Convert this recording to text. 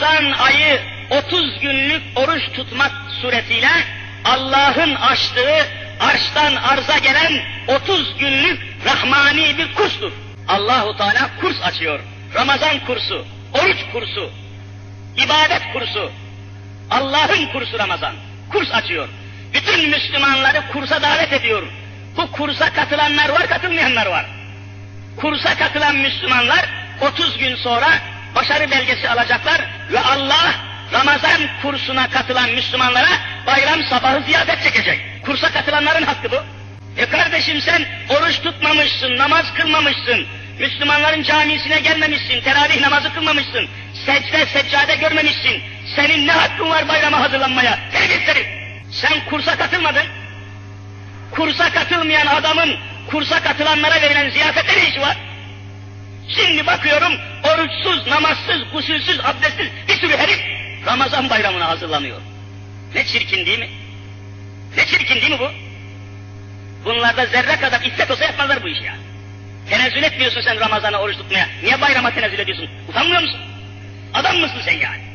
Ramazan ayı 30 günlük oruç tutmak suretiyle Allah'ın açtığı arştan arza gelen 30 günlük rahmani bir kurstur. Allahu Teala kurs açıyor. Ramazan kursu, oruç kursu, ibadet kursu, Allah'ın kursu Ramazan. Kurs açıyor. Bütün Müslümanları kursa davet ediyor. Bu kursa katılanlar var, katılmayanlar var. Kursa katılan Müslümanlar 30 gün sonra başarı belgesi alacaklar ve Allah Ramazan kursuna katılan Müslümanlara bayram sabahı ziyafet çekecek. Kursa katılanların hakkı bu. E kardeşim sen oruç tutmamışsın, namaz kılmamışsın, Müslümanların camisine gelmemişsin, teravih namazı kılmamışsın, secde seccade görmemişsin. Senin ne hakkın var bayrama hazırlanmaya? Terbiyesiz Sen kursa katılmadın. Kursa katılmayan adamın kursa katılanlara verilen ziyafette ne işi var? Şimdi bakıyorum oruçsuz, namazsız, gusülsüz, abdestsiz bir sürü herif Ramazan bayramına hazırlanıyor. Ne çirkin değil mi? Ne çirkin değil mi bu? Bunlarda zerre kadar iffet olsa yapmazlar bu işi yani. Tenezzül etmiyorsun sen Ramazan'a oruç tutmaya. Niye bayrama tenezzül ediyorsun? Utanmıyor musun? Adam mısın sen yani?